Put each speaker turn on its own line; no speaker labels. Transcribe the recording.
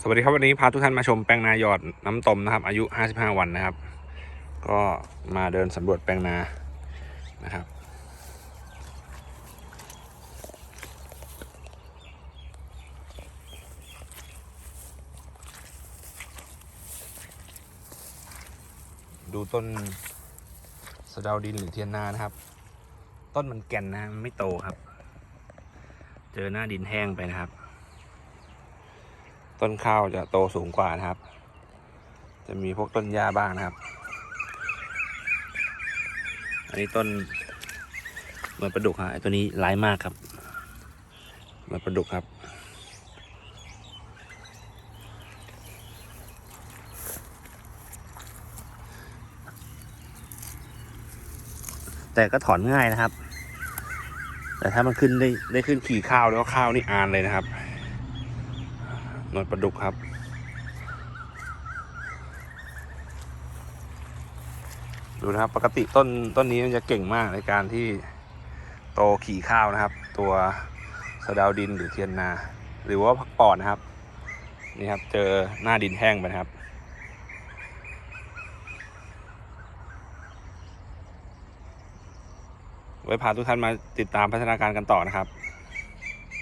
สวัสดีครับวันนี้พาทุกท่านมาชมแปลงนาหยอดน้ำตมนะครับ อายุ 55 วันนะครับ ก็มาเดินสำรวจแปลงนานะครับ ดูต้นสะเดาดินหรือเทียนนานะครับ ต้นมันแก่นนะไม่โตครับ เจอหน้าดินแห้งไปนะครับ ต้นข้าวจะโตสูงกว่านะครับ จะมีพวกต้นหญ้าบ้างนะครับ อันนี้ต้นเหมือนประดุกครับตัวนี้ร้ายมากครับเหมือนประดุกครับ แต่ก็ถอนง่ายนะครับ แต่ถ้ามันขึ้นได้ได้ขึ้นขี่ข้าวแล้วข้าวนี่อานเลยนะครับ หนวดปลาดุกครับ ดูนะครับปกติต้นต้นนี้มันจะเก่งมากในการที่โตขี่ข้าวนะครับ ตัวสะดาวดินหรือเทียนนา หรือว่าผักปอดนะครับ นี่ครับเจอหน้าดินแห้งไปนะครับไว้พาทุกท่านมาติดตามพัฒนาการกันต่อนะครับ